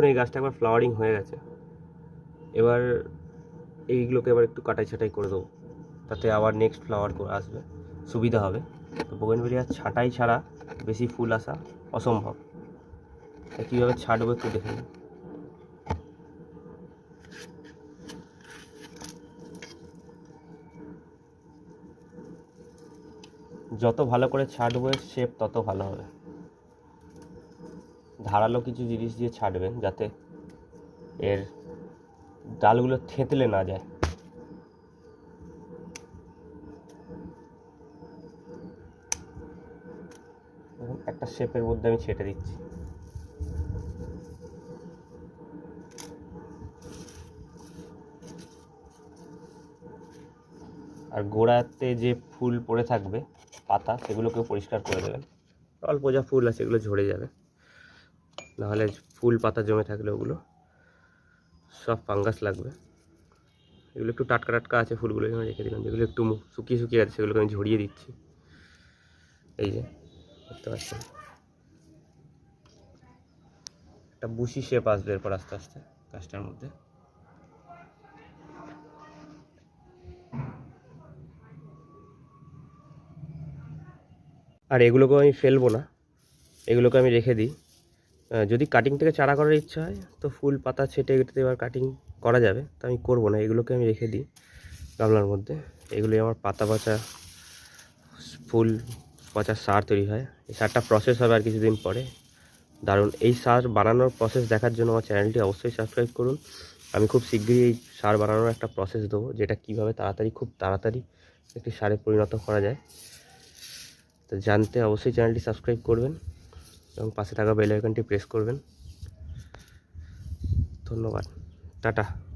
দেখুন এই গাছটা একবার ফ্লাওয়ারিং হয়ে গেছে। এবার এইগুলোকে এবার একটু কাটাই ছাটাই করে দেবো। তাতে আবার নেক্সট ফ্লাওয়ার আসবে। সুবিধা হবে। তো বোগেনভেলিয়া ছাঁটাই ছাড়া বেশি ফুল আসা অসম্ভব। তা কীভাবে ছাড়বো একটু দেখে নিন। যত ভালো করে এর শেপ তত ভালো হবে। ধারালো কিছু জিনিস দিয়ে ছাড়বেন যাতে এর ডালগুলো থেঁতলে না যায়। একটা শেপের মধ্যে আমি ছেটে দিচ্ছি। আর গোড়াতে যে ফুল পড়ে থাকবে, পাতা, সেগুলোকেও পরিষ্কার করে দেবেন। অল্প যা ফুল আছে সেগুলো ঝরে যাবে। নাহলে ফুল পাতা জমে থাকলে ওগুলো সব ফাঙ্গাস লাগবে। এগুলো একটু টাটকা টাটকা আছে ফুলগুলো, এখানে রেখে দিলাম। যেগুলো একটু শুকিয়ে শুকিয়ে আছে, সেগুলোকে আমি ঝরিয়ে দিচ্ছি। এই যে, দেখতে পাচ্ছেন? একটা বুশি শেপ আসবে এরপর আস্তে আস্তে, গাছটার মধ্যে। আর এগুলোকেও আমি ফেলব না। এগুলোকে আমি রেখে দিই। যদি কাটিং থেকে চারা করার ইচ্ছা হয়, তো ফুল পাতা ছেটে কেটে এবার কাটিং করা যাবে, তো আমি করব না, এগুলোকে আমি রেখে দিই গামলার মধ্যে। এগুলি আমার পাতা পচা ফুল পচা সার তৈরি হয়। এই সারটা প্রসেস হবে আর কিছুদিন পরে। দারুণ। এই সার বানানোর প্রসেস দেখার জন্য আমার চ্যানেলটি অবশ্যই সাবস্ক্রাইব করুন। আমি খুব শীঘ্রই এই সার বানানোর একটা প্রসেস দেবো, যেটা কীভাবে তাড়াতাড়ি, খুব তাড়াতাড়ি একটি সারে পরিণত করা যায়। তো জানতে অবশ্যই চ্যানেলটি সাবস্ক্রাইব করবেন। এবং পাশে থাকা বেল আইকনটি প্রেস করবেন। ধন্যবাদ। টাটা।